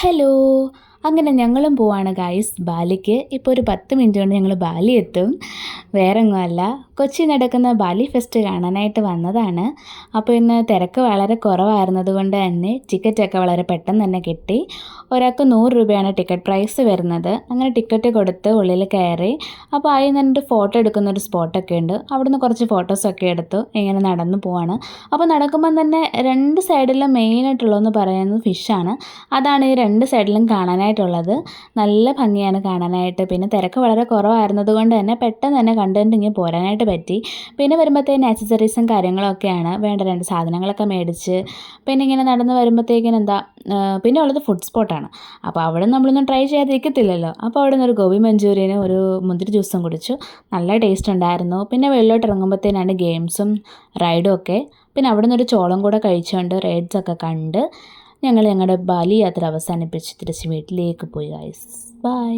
hello. അങ്ങനെ ഞങ്ങളും പോവാണ് ഗായ്സ് ബാലിക്ക് ഇപ്പോൾ ഒരു പത്ത് മിനിറ്റ് കൊണ്ട് ഞങ്ങൾ ബാലി എത്തും. വേറെ ഒന്നുമല്ല കൊച്ചി നടക്കുന്ന ബാലി ഫെസ്റ്റ് കാണാനായിട്ട് വന്നതാണ്. അപ്പോൾ ഇന്ന് തിരക്ക് വളരെ കുറവായിരുന്നത് കൊണ്ട് തന്നെ ടിക്കറ്റൊക്കെ വളരെ പെട്ടെന്ന് തന്നെ കിട്ടി. ഒരാൾക്ക് നൂറ് രൂപയാണ് ടിക്കറ്റ് പ്രൈസ് വരുന്നത്. അങ്ങനെ ടിക്കറ്റ് കൊടുത്ത് ഉള്ളിൽ കയറി. അപ്പോൾ ആയി നിന്നിട്ട് ഫോട്ടോ എടുക്കുന്ന ഒരു സ്പോട്ടൊക്കെ ഉണ്ട്. അവിടുന്ന് കുറച്ച് ഫോട്ടോസൊക്കെ എടുത്തു. ഇങ്ങനെ നടന്നു പോവാണ്. അപ്പോൾ നടക്കുമ്പം തന്നെ രണ്ട് സൈഡിലും മെയിനായിട്ടുള്ളതെന്ന് പറയുന്നത് ഫിഷാണ് അതാണ് ഈ രണ്ട് സൈഡിലും കാണാനായിട്ടുള്ളത്. നല്ല ഭംഗിയാണ് കാണാനായിട്ട്. പിന്നെ തിരക്ക് വളരെ കുറവായിരുന്നത് കൊണ്ട് തന്നെ പെട്ടെന്ന് തന്നെ കണ്ടുകൊണ്ട് ഇങ്ങനെ പോരാനായിട്ട് പറ്റി. പിന്നെ വരുമ്പോഴത്തേന് ആക്സസറീസും കാര്യങ്ങളൊക്കെയാണ് വേണ്ട രണ്ട് സാധനങ്ങളൊക്കെ മേടിച്ച്. പിന്നെ ഇങ്ങനെ നടന്ന് വരുമ്പോഴത്തേക്കിന് എന്താ പിന്നെ ഉള്ളത് ഫുഡ് സ്പോട്ടാണ് അപ്പോൾ അവിടെ നമ്മളൊന്നും ട്രൈ ചെയ്യാതിരിക്കത്തില്ലല്ലോ. അപ്പോൾ അവിടെ നിന്ന് ഒരു ഗോബി മഞ്ചൂരിയനും ഒരു മുന്തിരി ജ്യൂസും കുടിച്ചു. നല്ല ടേസ്റ്റ് ഉണ്ടായിരുന്നു. പിന്നെ വെള്ളോട്ട് ഇറങ്ങുമ്പോഴത്തേനാണ് ഗെയിംസും റൈഡും ഒക്കെ. പിന്നെ അവിടെ നിന്നൊരു ചോളം കൂടെ കഴിച്ചുകൊണ്ട് റൈഡ്സൊക്കെ കണ്ട് ഞങ്ങൾ ഞങ്ങളുടെ ബാലി യാത്ര അവസാനിപ്പിച്ച് തിരിച്ച് വീട്ടിലേക്ക് പോയി ഗൈസ് ബൈ